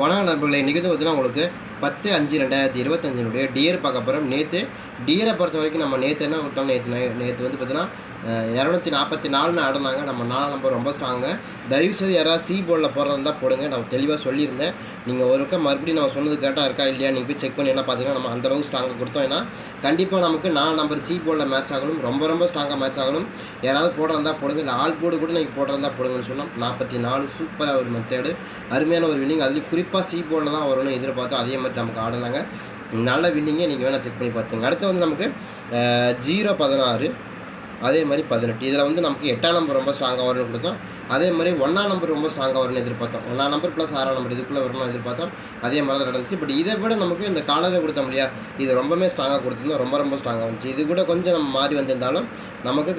வன நண்பர்களே இன்றைக்கி பார்த்தீங்கன்னா உங்களுக்கு பத்து அஞ்சு ரெண்டாயிரத்தி இருபத்தஞ்சினுடைய டியர் பார்க்க போகிறோம் நேற்று டியரை பொறுத்த வரைக்கும் நம்ம நேற்று என்ன விட்டோம்? நேற்று நேற்று வந்து பார்த்தீங்கன்னா இரநூத்தி நாற்பத்தி நாலுன்னு ஆடினாங்க. நம்ம நாலாம் நம்பர் ரொம்ப ஸ்ட்ராங்கு தயவுசெய்து யாராவது சி போர்டில் போடுறதா போடுங்க. நான் தெளிவாக சொல்லியிருந்தேன். நீங்கள் ஒரு மறுபடியும் நான் சொன்னது கரெக்டாக இருக்கா இல்லையா நீங்கள் போய் செக் பண்ணி என்ன பார்த்தீங்கன்னா நம்ம அந்தளவுக்கு ஸ்ட்ராங்காக கொடுத்தோம். ஏன்னா கண்டிப்பாக நமக்கு நாலு நம்பர் சி போர்டில் மேட்ச் ஆகணும். ரொம்ப ரொம்ப ஸ்ட்ராங்காக மேட்ச் ஆகணும். யாராவது போடுறதா போடுங்க. இல்லை ஆள் போடு கூட நீங்கள் போடுறதா போடுங்கன்னு சொன்னோம் நாற்பத்தி நாலு சூப்பராக ஒரு மெத்தேடு அருமையான ஒரு வின்னிங் அதுலேயும் குறிப்பாக சி போர்டில் தான் வரணும்னு எதிர்பார்த்தோம். அதே மாதிரி நமக்கு ஆடினாங்க. நல்ல வின்னிங்கே நீங்கள் வேணால் செக் பண்ணி பார்த்துங்க அடுத்து வந்து நமக்கு ஜீரோ பதினாறு. அதே மாதிரி பதினெட்டு. இதில் வந்து நமக்கு எட்டாம் நம்பர் ரொம்ப ஸ்ட்ராங்காக வரும்னு கொடுத்தோம். அதே மாதிரி ஒன்றாம் நம்பர் ரொம்ப ஸ்ட்ராங்காக வரும்னு எதிர்பார்த்தோம். ஒன்றாம் நம்பர் ப்ளஸ் ஆறாம் நம்பர் இதுக்குள்ளே வரணும்னு எதிர்பார்த்தோம். அதே மாதிரி தான் நடந்துச்சு. பட் இதை விட நமக்கு இந்த காலையில் கொடுத்தோம் இல்லையா இது ரொம்பவே ஸ்ட்ராங்காக கொடுத்துருந்தோம் ரொம்ப ரொம்ப ஸ்ட்ராங்காக வந்துச்சு. இது கூட கொஞ்சம் நம்ம மாறி வந்திருந்தாலும் நமக்கு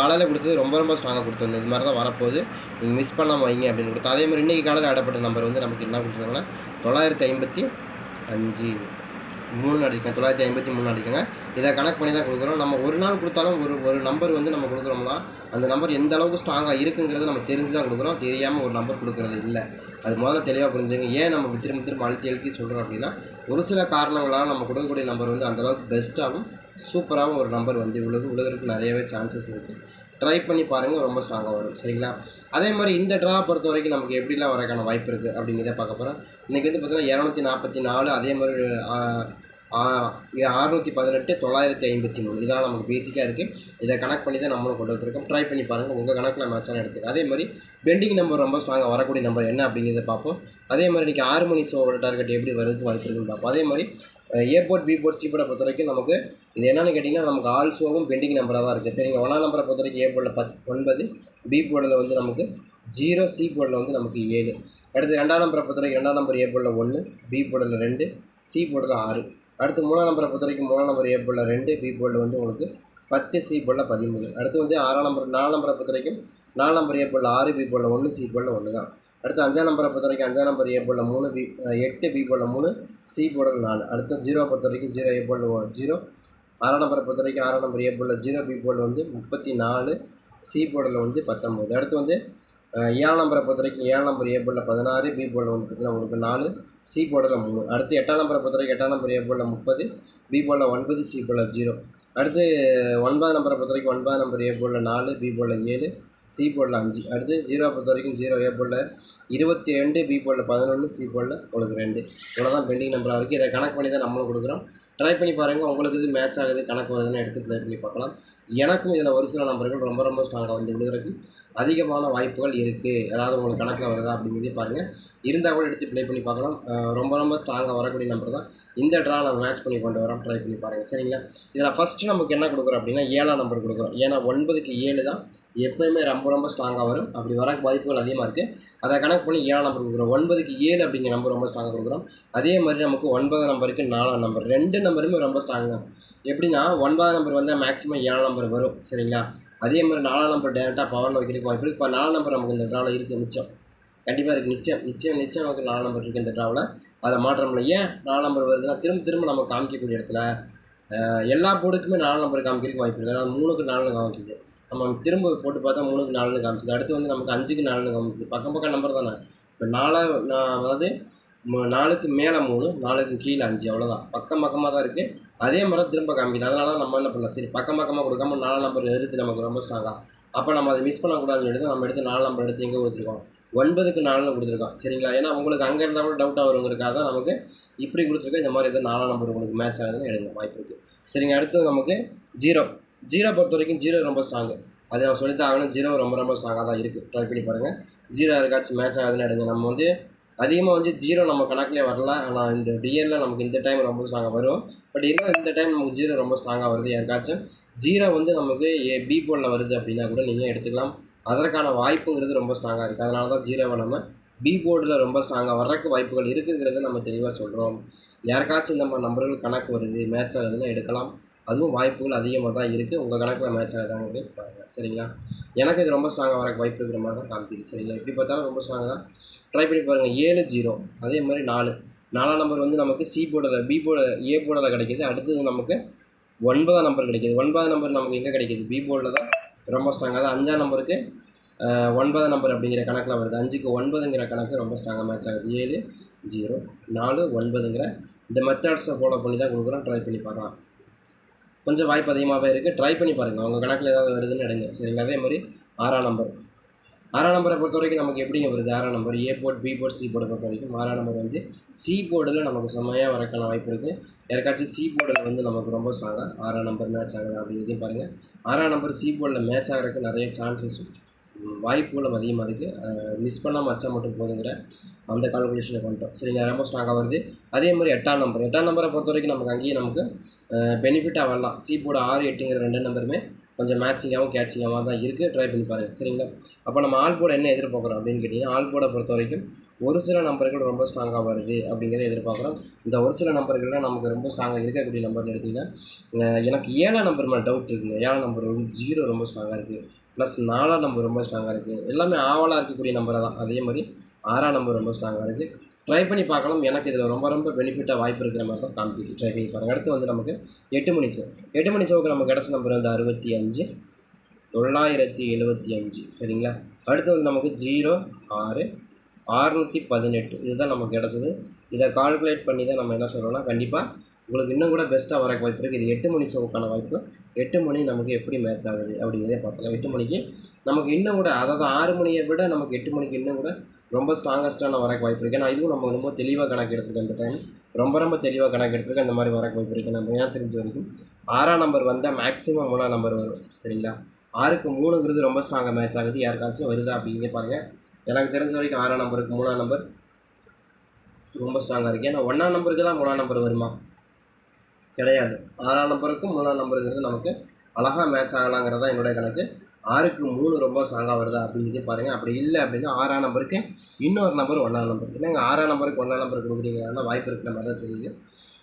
காலையில் கொடுத்தது ரொம்ப ரொம்ப ஸ்ட்ராங்காக கொடுத்துருந்தோம். இது மாதிரி தான் வரப்போகுது. நீங்கள் மிஸ் பண்ணாமல் வைங்க அப்படின்னு கொடுத்தோம். அதே மாதிரி இன்றைக்கி காலையில் ஆடப்பட்ட நம்பர் வந்து நமக்கு என்ன கொடுத்துருக்காங்கன்னா தொள்ளாயிரத்தி ஐம்பத்தி அஞ்சு. மூணு அடிக்கேன் தொள்ளாயிரத்தி ஐம்பத்தி மூணு அடிக்கங்க. இதை கணக்கு பண்ணி தான் கொடுக்குறோம். நம்ம ஒரு நாள் கொடுத்தாலும் ஒரு ஒரு நம்பர் வந்து நம்ம கொடுக்குறோம்னா அந்த நம்பர் எந்த அளவுக்கு ஸ்ட்ராங்காக இருக்குங்கிறத நம்ம தெரிஞ்சு தான் கொடுக்குறோம். தெரியாமல் ஒரு நம்பர் கொடுக்குறது இல்லை. அது முதல்ல தெளிவாக புரிஞ்சுங்க. ஏன் நம்ம திரும்ப திரும்ப அழுத்தி எழுத்தி சொல்கிறோம் அப்படின்னா ஒரு சில காரணங்களால் நம்ம கொடுக்கக்கூடிய நம்பர் வந்து அந்தளவுக்கு பெஸ்ட்டாகவும் சூப்பராகவும் ஒரு நம்பர் வந்து உலக உலகிறதுக்கு நிறையவே சான்சஸ் இருக்குது ட்ரை பண்ணி பாருங்கள் ரொம்ப ஸ்ட்ராங்காக வரும். சரிங்களா? அதே மாதிரி இந்த ட்ரா பொறுத்த வரைக்கும் நமக்கு எப்படிலாம் வரக்கான வாய்ப்பு இருக்குது அப்படிங்கிறத பார்க்க போகிறோம் இன்றைக்கி வந்து பார்த்திங்கன்னா இரநூத்தி நாற்பத்தி நாலு அதே மாதிரி அறுநூற்றி பதினெட்டு தொள்ளாயிரத்தி ஐம்பத்தி மூணு. இதெல்லாம் நமக்கு பேசிக்காக இருக்குது இதை கனெக்ட் பண்ணி தான் நம்மளும் கொண்டு வந்திருக்கோம். ட்ரை பண்ணி பாருங்கள் உங்கள் கணக்கில் மேட்சான எடுத்துக்க அதே மாதிரி பெண்டிங் நம்பர் ரொம்ப ஸ்ட்ராங்காக வரக்கூடிய நம்பர் என்ன அப்படிங்கிறத பார்ப்போம். அதே மாதிரி இன்றைக்கி ஆறு மணி ஷோவோட டார்கெட் எப்படி வரதுக்கு வாய்ப்பு இருக்குன்னு பார்ப்போம். அதே மாதிரி ஏர்போர்ட் பி போர்ட் சி போர்டை பொறுத்த வரைக்கும் நமக்கு இது என்னென்னு கேட்டிங்கன்னா நமக்கு ஆல்சோவும் பெண்டிங் நம்பராக தான் இருக்குது சரிங்க ஒன்றாம் நம்பரை பொறுத்த வரைக்கும் போர்டில் பத் ஒன்பது பி போர்டில் வந்து நமக்கு ஜீரோ சி போர்டில் வந்து நமக்கு ஏழு. அடுத்து ரெண்டாம் நம்பரை பொறுத்த வரைக்கும் ரெண்டாம் நம்பர் ஏ போர்டில் ஒன்று பி போர்டில் ரெண்டு சி போர்டில் ஆறு. அடுத்து மூணாம் நம்பரை பொறுத்த வரைக்கும் மூணாம் நம்பர் ஏ போர்டில் ரெண்டு பி போர்டில் வந்து உங்களுக்கு பத்து சி போர்டில் பதிமூணு. அடுத்து வந்து ஆறாம் நம்பர் நாலு நம்பரை பொறுத்த வரைக்கும் நாலு நம்பர் ஏ போர்டில் ஆறு பி போர்டில் ஒன்று சி போர்டில் ஒன்று தான் அடுத்து அஞ்சாம் நம்பரை பொறுத்த வரைக்கும் அஞ்சாம் நம்பர் ஏ போர்டில் மூணு பி எட்டு பி போர்டில் மூணு சி போர்டில் நாலு. அடுத்து ஜீரோ பொறுத்த வரைக்கும் ஜீரோ ஏ போர்டில் ஜீரோ ஆறாம் நம்பரை பொறுத்த வரைக்கும் ஆறாம் நம்பர் ஏ போர்டில் ஜீரோ பி போர்டில் வந்து முப்பத்தி நாலு சி போர்டில் வந்து பத்தொம்போது அடுத்து வந்து ஏழாம் நம்பரை பொறுத்த வரைக்கும் ஏழாம் நம்பர் ஏ போர்டில் பதினாறு பி போர்டில் வந்து பார்த்திங்கன்னா உங்களுக்கு நாலு சி போர்டில் மூணு. அடுத்து எட்டாம் நம்பரை பொறுத்த வரைக்கும் எட்டாம் நம்பர் ஏ போர்டில் முப்பது பி போர்டில் ஒன்பது சி போர்டில் ஜீரோ அடுத்து ஒன்பதாம் நம்பரை பொறுத்த வரைக்கும் ஒன்பதாம் நம்பர் ஏ போர்டில் நாலு பி போர்டில் ஏழு சி போடல அஞ்சு. அடுத்து ஜீரோ பொறுத்த வரைக்கும் ஜீரோ ஏ போடல. இருபத்தி ரெண்டு பி போர்டில் பதினொன்று சி போடல. உங்களுக்கு ரெண்டு. இவ்வளோ தான் பெண்டிங் நம்பராக இருக்குது இதை கணக்கு பண்ணி தான் நம்மளும் கொடுக்குறோம். ட்ரை பண்ணி பாருங்கள் உங்களுக்கு இது மேட்ச் ஆகுது கணக்கு வருதுன்னு எடுத்து ப்ளே பண்ணி பார்க்கலாம். எனக்கும் இதில் ஒரு சில நம்பர்கள் ரொம்ப ரொம்ப ஸ்ட்ராங்காக வந்து விழுகிறதுக்கு அதிகமான வாய்ப்புகள் இருக்குது அதாவது உங்களுக்கு கணக்கில் வருதா அப்படிங்கிறதே பாருங்கள் இருந்தால் கூட எடுத்து ப்ளே பண்ணி பார்க்கலாம். ரொம்ப ரொம்ப ஸ்ட்ராங்காக வரக்கூடிய நம்பர் தான். இந்த ட்ரா நம்ம மேட்ச் பண்ணி கொண்டு வரோம். ட்ரை பண்ணி பாருங்கள் சரிங்களா? இதில் ஃபஸ்ட்டு நமக்கு என்ன கொடுக்குறோம் அப்படின்னா ஏழாம் நம்பர் கொடுக்குறோம். ஏன்னா ஒன்பதுக்கு ஏழு தான் எப்போயுமே ரொம்ப ரொம்ப ஸ்ட்ராங்காக வரும். அப்படி வர வாய்ப்புகள் அதிகமாக இருக்குது அதை கணக்கு பண்ணி ஏழாம் நம்பர் கொடுக்குறோம். ஒன்பதுக்கு ஏழு அப்படிங்கிற நம்பர் ரொம்ப ஸ்ட்ராங்காக கொடுக்குறோம். அதே மாதிரி நமக்கு ஒன்பதாம் நம்பருக்கு நாலாம் நம்பர் ரெண்டு நம்பருமே ரொம்ப ஸ்ட்ராங் தான் எப்படின்னா ஒன்பதாம் நம்பர் வந்தால் மேக்ஸிமம் ஏழாம் நம்பர் வரும். சரிங்களா? அதே மாதிரி நாலாம் நம்பர் டேரெக்டாக பவரில் வைக்கிறதுக்கு வாய்ப்பு இருக்குது இப்போ நாலாம் நம்பர் நமக்கு இந்த ட்ராவில் இருக்குது மிச்சம். கண்டிப்பாக இருக்குது நிச்சயம் நிச்சயம் நிச்சயம் நமக்கு நாலாம் நம்பர் இருக்குது இந்த ட்ராவில் அதை மாற்றமில்ல ஏன் நாலாம் நம்பர் வருதுன்னா திரும்ப திரும்ப நம்ம காமிக்கக்கூடிய இடத்துல எல்லா போர்டுக்குமே நாலு நம்பர் காமிக்கிறதுக்கு வாய்ப்பு இருக்குது அதாவது மூணுக்கு நாலு காமிச்சிது நம்ம திரும்ப போட்டு பார்த்தா மூணுக்கு நாலுன்னு காமிச்சது. அடுத்து வந்து நமக்கு அஞ்சுக்கு நாலுன்னு காமிச்சிது. பக்கம் பக்கம் நம்பர் தானே? இப்போ நாலாக நான் அதாவது நாலுக்கு மேலே மூணு நாலுக்கு கீழே அஞ்சு அவ்வளோதான் பக்கம் பக்கமாக தான் இருக்குது அதே மாதிரி திரும்ப காமிக்குது. அதனால தான் நம்ம என்ன பண்ணலாம்? சரி பக்கம் பக்கமாக கொடுக்காம நாலு நம்பர் எடுத்து நமக்கு ரொம்ப ஸ்ட்ராங்காக அப்போ நம்ம அதை மிஸ் பண்ணக்கூடாதுன்னு எடுத்து நம்ம எடுத்து நாலு நம்பர் எடுத்து எங்கே கொடுத்துருக்கோம்? ஒன்பதுக்கு நாலுன்னு கொடுத்துருக்கோம். சரிங்களா? ஏன்னா உங்களுக்கு அங்கே இருந்தால் கூட டவுட்டாக வருங்கிறக்காக தான் நமக்கு இப்படி கொடுத்துருக்கோம். இந்த மாதிரி எதாவது நாலாம் நம்பர் உங்களுக்கு மேட்ச் ஆகுதுன்னு எடுங்க வாய்ப்பு இருக்குது சரிங்க அடுத்து நமக்கு ஜீரோ ஜீரோ பொறுத்த வரைக்கும் ஜீரோ ரொம்ப ஸ்ட்ராங்கு அது நான் சொல்லித்தான் ஆகணும். ஜீரோ ரொம்ப ரொம்ப ஸ்ட்ராங்காக தான் இருக்குது ட்ரை பண்ணி பாருங்கள் ஜீரோ யாருக்காச்சும் மேட்ச் ஆகுதுன்னு எடுங்க. நம்ம வந்து அதிகமாக வந்து ஜீரோ நம்ம கணக்கிலே வரல. ஆனால் இந்த டிஎல்ல நமக்கு இந்த டைம் ரொம்ப ஸ்ட்ராங்காக வரும். பட் இருந்தால் இந்த டைம் நமக்கு ஜீரோ ரொம்ப ஸ்ட்ராங்காக வருது யாருக்காச்சும். ஜீரோ வந்து நமக்கு ஏ பி போலில் வருது அப்படின்னா கூட நீங்கள் எடுத்துக்கலாம். அதற்கான வாய்ப்புங்கிறது ரொம்ப ஸ்ட்ராங்காக இருக்குது அதனால தான் ஜீரோவை நம்ம பி போர்டில் ரொம்ப ஸ்ட்ராங்காக வர்றதுக்கு வாய்ப்புகள் இருக்குங்கிறத நம்ம தெளிவாக சொல்கிறோம் யாருக்காச்சும் இந்த மாதிரி நம்பர்கள் கணக்கு வருது மேட்ச் ஆகுதுன்னா எடுக்கலாம். அதுவும் வாய்ப்புகள் அதிகமாக தான் இருக்குது உங்கள் கணக்கில் மேட்ச் ஆகுதாங்கிறது பாருங்கள் சரிங்களா? எனக்கு இது ரொம்ப ஸ்ட்ராங்காக வரக்கு வாய்ப்பு இருக்கிற மாதிரி தான் காமிக்குது. சரிங்களா? எப்படி பார்த்தாலும் ரொம்ப ஸ்ட்ராங்காக தான். ட்ரை பண்ணி பாருங்கள் ஏழு ஜீரோ அதே மாதிரி நாலு. நாலாம் நம்பர் வந்து நமக்கு சி போர்டில் பி போர்டில் ஏ போர்டில் கிடைக்கிது. அடுத்தது நமக்கு ஒன்பதாம் நம்பர் கிடைக்கிது. ஒன்பதாம் நம்பர் நமக்கு எங்கே கிடைக்கிது? பி போர்டில் தான் ரொம்ப ஸ்ட்ராங்காக தான். அஞ்சாம் நம்பருக்கு ஒன்பதாம் நம்பர் அப்படிங்கிற கணக்கில் வருது. அஞ்சுக்கு ஒன்பதுங்கிற கணக்கு ரொம்ப ஸ்ட்ராங்காக மேட்ச் ஆகுது. ஏழு ஜீரோ நாலு ஒன்பதுங்கிற இந்த மெத்தட்ஸை ஃபாலோ பண்ணி தான் கொடுக்குறோம். ட்ரை பண்ணி பார்க்கலாம். கொஞ்சம் வாய்ப்பு அதிகமாகவே இருக்குது ட்ரை பண்ணி பாருங்கள் உங்கள் கணக்கில் ஏதாவது வருதுன்னு எடுங்க சரிங்களா? அதே மாதிரி ஆறாம் நம்பர் ஆறாம் நம்பரை பொறுத்த வரைக்கும் நமக்கு எப்படிங்க வருது? ஆறாம் number A board B board C போர்டை பொறுத்த வரைக்கும் ஆறாம் நம்பர் வந்து சி போர்டில் நமக்கு செம்மையாக வரக்கான வாய்ப்பு இருக்குது யாருக்காச்சும் சி போர்டில் வந்து நமக்கு ரொம்ப ஸ்ட்ராங்காக ஆறாம் நம்பர் மேட்ச் ஆகுது அப்படிங்கிறதையும் பாருங்கள் ஆறாம் நம்பர் சி போர்டில் மேட்ச் ஆகிறதுக்கு நிறைய சான்சஸ் வாய்ப்புகளும் அதிகமாக இருக்குது மிஸ் பண்ணாமல் வச்சா மட்டும் போதுங்கிற அந்த கால்குலேஷனை பண்ணுறோம் சரிங்க ரொம்ப ஸ்ட்ராங்காக வருது. அதே மாதிரி எட்டாம் நம்பர் எட்டாம் நம்பரை பொறுத்த வரைக்கும் நமக்கு அங்கேயே நமக்கு பெனிஃபிட்டாக வரலாம். சீப்போட ஆறு எட்டுங்கிற ரெண்டு நம்பருமே கொஞ்சம் மேட்சிங்காகவும் கேட்சிங்காகவும் தான் இருக்குது ட்ரை பண்ணி பாருங்கள் சரிங்களா? அப்போ நம்ம ஆல் போர்டு என்ன எதிர்பார்க்குறோம் அப்படின்னு கேட்டிங்கன்னா ஆல் போர்டை பொறுத்த வரைக்கும் ஒரு சில நம்பர்கள் ரொம்ப ஸ்ட்ராங்காக வருது அப்படிங்கிறத எதிர்பார்க்குறோம். இந்த ஒரு சில நம்பர்கள்லாம் நமக்கு ரொம்ப ஸ்ட்ராங்காக இருக்கக்கூடிய நம்பர்னு எடுத்திங்கன்னா எனக்கு ஏழாம் நம்பர் மேலே டவுட் இருக்குங்க. ஏழாம் நம்பர் ஜீரோ ரொம்ப ஸ்ட்ராங்காக இருக்குது ப்ளஸ் நாலாம் நம்பர் ரொம்ப ஸ்ட்ராங்காக இருக்குது எல்லாமே ஆவலாக இருக்கக்கூடிய நம்பரை தான். அதே மாதிரி ஆறாம் நம்பர் ரொம்ப ஸ்ட்ராங்காக இருக்குது ட்ரை பண்ணி பார்க்கலாம். எனக்கு இதில் ரொம்ப ரொம்ப பெனிஃபிட்டாக வாய்ப்பு இருக்கிற மாதிரி தான் காமிக்குது. ட்ரை பண்ணி பாருங்கள் அடுத்து வந்து நமக்கு எட்டு மணி சோ எட்டு மணி ஷோவுக்கு நமக்கு கிடச்ச நம்பர் வந்து அறுபத்தி அஞ்சு. தொள்ளாயிரத்தி எழுபத்தி அஞ்சு. சரிங்களா? அடுத்து வந்து நமக்கு ஜீரோ ஆறு ஆறுநூற்றி பதினெட்டு. இதுதான் நமக்கு கிடச்சது. இதை கால்குலேட் பண்ணி தான் நம்ம என்ன சொல்கிறோம்னா கண்டிப்பாக உங்களுக்கு இன்னும் கூட பெஸ்ட்டாக வர வாய்ப்பு இருக்குது இது எட்டு மணி ஷோவுக்கான வாய்ப்பு. எட்டு மணி நமக்கு எப்படி மேட்ச் ஆகுது அப்படிங்கிறதே பார்க்கலாம் எட்டு மணிக்கு நமக்கு இன்னும் கூட அதாவது ஆறு மணியை விட நமக்கு எட்டு மணிக்கு இன்னும் கூட ரொம்ப ஸ்ட்ராங்கஸ்ட்டான வரக்கு வாய்ப்பு இருக்குது ஏன்னா இதுவும் நம்ம ரொம்ப தெளிவாக கணக்கு எடுத்துருக்கோம் அந்த டைம் ரொம்ப ரொம்ப தெளிவாக கணக்கு எடுத்துருக்கோம் இந்த மாதிரி வர வாய்ப்பு இருக்குது நம்ம ஏன் தெரிஞ்ச வரைக்கும் ஆறாம் நம்பர் வந்தால் மேக்ஸிமம் மூணாம் நம்பர் வரும். சரிங்களா? ஆறுக்கு மூணுங்கிறது ரொம்ப ஸ்ட்ராங்காக மேட்ச் ஆகுது. யாருக்காச்சும் வருதா அப்படிங்கிறதே பாருங்கள் எனக்கு தெரிஞ்ச வரைக்கும் ஆறாம் நம்பருக்கு மூணாம் நம்பர் ரொம்ப ஸ்ட்ராங்காக இருக்குது ஏன்னா ஒன்றாம் நம்பருக்கு தான் மூணாம் நம்பர் வருமா? கிடையாது. ஆறாம் நம்பருக்கும் மூணாம் நம்பருங்கிறது நமக்கு அழகாக மேட்ச் ஆகலாங்கிறது தான் என்னுடைய கணக்கு. ஆறுக்கு மூணு ரொம்ப ஸ்ட்ராங்காக வருதா அப்படிங்கிறது பாருங்கள் அப்படி இல்லை அப்படின்னா ஆறாம் நம்பருக்கு இன்னொரு நம்பர் ஒன்றாம் நம்பர் இல்லைங்க ஆறாம் நம்பருக்கு ஒன்றாம் நம்பர் கொடுக்குறீங்கன்னா வாய்ப்பு இருக்கிற மாதிரி தான் தெரியுது.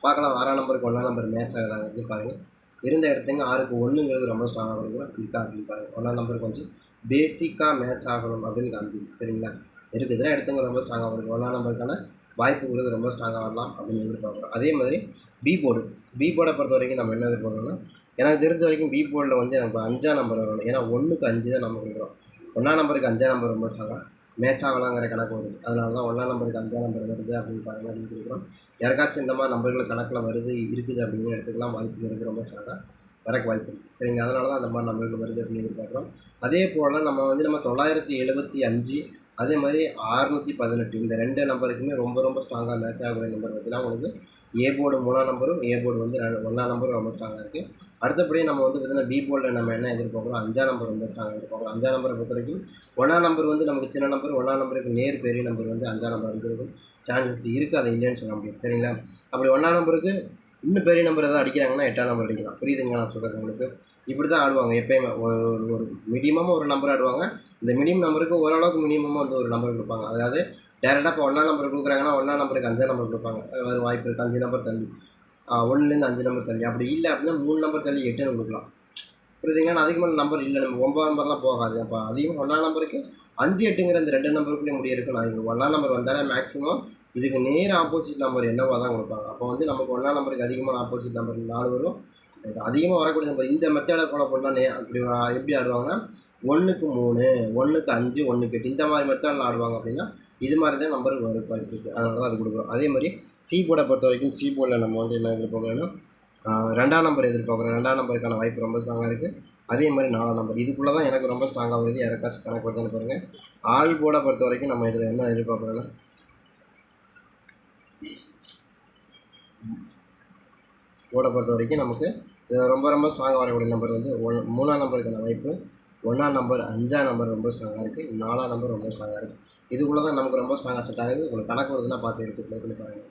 பார்க்கலாம் ஆறாம் நம்பருக்கு ஒன்றாம் நம்பர் மேட்ச் ஆகுதாங்கிறது பாருங்கள் இருந்த இடத்துங்க ஆறுக்கு ஒன்றுங்கிறது ரொம்ப ஸ்ட்ராங்காக கொடுக்குறோம் இருக்கா அப்படின்னு பாருங்கள் ஒன்றாம் நம்பர் கொஞ்சம் பேசிக்காக மேட்ச் ஆகணும் அப்படின்னு காமிக்குது. சரிங்களா? இருக்குதுன்னா எடுத்துங்க. ரொம்ப ஸ்ட்ராங்காக வருது. ஒன்றாம் நம்பருக்கான வாய்ப்புங்கிறது ரொம்ப ஸ்ட்ராங்காக வரலாம் அப்படின்னு எதிர்பார்க்குறோம். அதே மாதிரி பி போர்டு பி போர்டை பொறுத்த வரைக்கும் நம்ம என்ன எதிர்பார்க்கணும்னா எனக்கு தெரிஞ்ச வரைக்கும் பி போர்டில் வந்து எனக்கு அஞ்சாம் நம்பர் வரணும். ஏன்னா ஒன்றுக்கு அஞ்சு தான் நம்ம கொடுக்குறோம். ஒன்றாம் நம்பருக்கு அஞ்சாம் நம்பர் ரொம்ப ஸ்ட்ராங்காக மேட்ச் ஆகலாங்கிற கணக்கு வருது. அதனால தான் ஒன்றாம் நம்பருக்கு அஞ்சாம் நம்பர் வருது அப்படின்னு பாருங்க அப்படின்னு கொடுக்குறோம். யாருக்காச்சும் இந்த மாதிரி நம்பர்கள் கணக்கில் வருது இருக்குது அப்படின்னு எடுத்துக்கலாம். வாய்ப்புங்கிறது ரொம்ப ஸ்ட்ராங்காக வரக்கு வாய்ப்பு இருக்குது சரிங்க அதனால தான் அந்த மாதிரி நம்பர்கள் வருது அப்படின்னு எதிர்பார்க்குறோம். அதே போல் நம்ம வந்து நம்ம தொள்ளாயிரத்தி எழுபத்தி அஞ்சு அதே மாதிரி அறுநூற்றி பதினெட்டு. இந்த ரெண்டு நம்பருக்குமே ரொம்ப ரொம்ப ஸ்ட்ராங்காக மேட்ச் ஆகக்கூடிய நம்பர் பார்த்தீங்கன்னா உங்களுக்கு ஏ போர்டு மூணாம் நம்பரும் ஏ போர்டு வந்து ரெ- ஒன்றாம் நம்பரும் ரொம்ப ஸ்ட்ராங்காக இருக்குது அடுத்தபடி நம்ம வந்து பார்த்தீங்கன்னா பி போர்டில் நம்ம என்ன எதிர்பார்க்குறோம்? அஞ்சாம் நம்பர் ரொம்ப ஸ்ட்ராங்காக எதிர்பார்க்குறோம். அஞ்சாம் நம்பரை பொறுத்த வரைக்கும் ஒன்றாம் நம்பர் வந்து நமக்கு சின்ன நம்பர் ஒன்றாம் நம்பருக்கு நேர் பெரிய நம்பர் வந்து அஞ்சாம் நம்பர் அடிக்கிறதுக்கும் சான்சஸ் இருக்குது அதை இல்லைன்னு சொல்ல முடியும் சரிங்களா? அப்படி ஒன்றாம் நம்பருக்கு இன்னும் பெரிய நம்பர் எதாவது அடிக்கிறாங்கன்னா எட்டாம் நம்பர் அடிக்கலாம். புரியுதுங்க நான் சொல்கிறது உங்களுக்கு. இப்படி தான் ஆடுவாங்க. எப்பயுமே ஒரு ஒரு மினிமமாக ஒரு நம்பர் ஆடுவாங்க. இந்த மினிமம் நம்பருக்கு ஓரளவுக்கு மினிமமாக வந்து ஒரு நம்பர் கொடுப்பாங்க. அதாவது டேரெக்டாக இப்போ ஒன்றா நம்பர் கொடுக்குறாங்கன்னா ஒன்றா நம்பருக்கு அஞ்சாம் நம்பர் கொடுப்பாங்க. அது ஒரு வாய்ப்பு இருக்குது அஞ்சு நம்பர் தள்ளி. ஒன்றுலேருந்து அஞ்சு நம்பர் தள்ளி. அப்படி இல்லை அப்படின்னா மூணு நம்பர் தள்ளி எட்டுன்னு கொடுக்கலாம். புரியுதுங்க அதிகமாக அதிகமான நம்பர் இல்லை. நம்ம ஒன்பது நம்பர்லாம் போகாது. அப்போ அதிகமாக ஒன்றா நம்பருக்கு அஞ்சு எட்டுங்கிற இந்த ரெண்டு நம்பருக்குள்ளே முடிய இருக்கும். நான் இப்போ ஒன்றா நம்பர் வந்தாலே மேக்ஸிமம் இதுக்கு நேர் ஆப்போசிட் நம்பர் என்னவோ தான் கொடுப்பாங்க. அப்போ வந்து நமக்கு ஒன்றா நம்பருக்கு அதிகமான ஆப்போசிட் நம்பர் நாலு வரும். அதிகமாக வரக்கூடிய நம்பர் இந்த மெத்தடை ஃபாலோ பண்ணால் அப்படி எப்படி ஆடுவாங்கன்னா ஒன்றுக்கு மூணு ஒன்றுக்கு அஞ்சு ஒன்றுக்கு எட்டு இந்த மாதிரி மெத்தடில் ஆடுவாங்க அப்படின்னா இது மாதிரி தான் நம்பர் வரும் வாய்ப்பு இருக்குது அதனால தான் அது கொடுக்குறோம். அதே மாதிரி சி போர்டை பொறுத்த வரைக்கும் சி போர்டில் நம்ம வந்து என்ன எதிர்பார்க்குறோன்னா ரெண்டாம் நம்பர் எதிர்பார்க்குறோம். ரெண்டாம் நம்பருக்கான வாய்ப்பு ரொம்ப ஸ்ட்ராங்காக இருக்குது அதே மாதிரி நாலாம் நம்பர் இதுக்குள்ளே தான் எனக்கு ரொம்ப ஸ்ட்ராங்காக வருது. யாருக்காச்சும் கணக்கு வருதுன்னு பாருங்கள் ஆல் போர்டை பொறுத்த வரைக்கும் நம்ம இதில் என்ன எதிர்பார்க்குறோன்னா போர்டை பொறுத்த வரைக்கும் நமக்கு இது ரொம்ப ரொம்ப ஸ்ட்ராங்காக வரக்கூடிய நம்பர் வந்து ஒன் மூணாம் நம்பருக்கான வாய்ப்பு. ஒன்றாம் நம்பர் அஞ்சாம் நம்பர் ரொம்ப ஸ்ட்ராங்காக இருக்குது நாலாம் நம்பர் ரொம்ப ஸ்ட்ராங்காக இருக்குது இதுக்குள்ளே தான் நமக்கு ரொம்ப ஸ்ட்ராங்காக செட் ஆகுது. உங்களுக்கு கணக்கு வருதுன்னா பார்த்து எடுத்து ப்ளே பண்ணி பாருங்கள்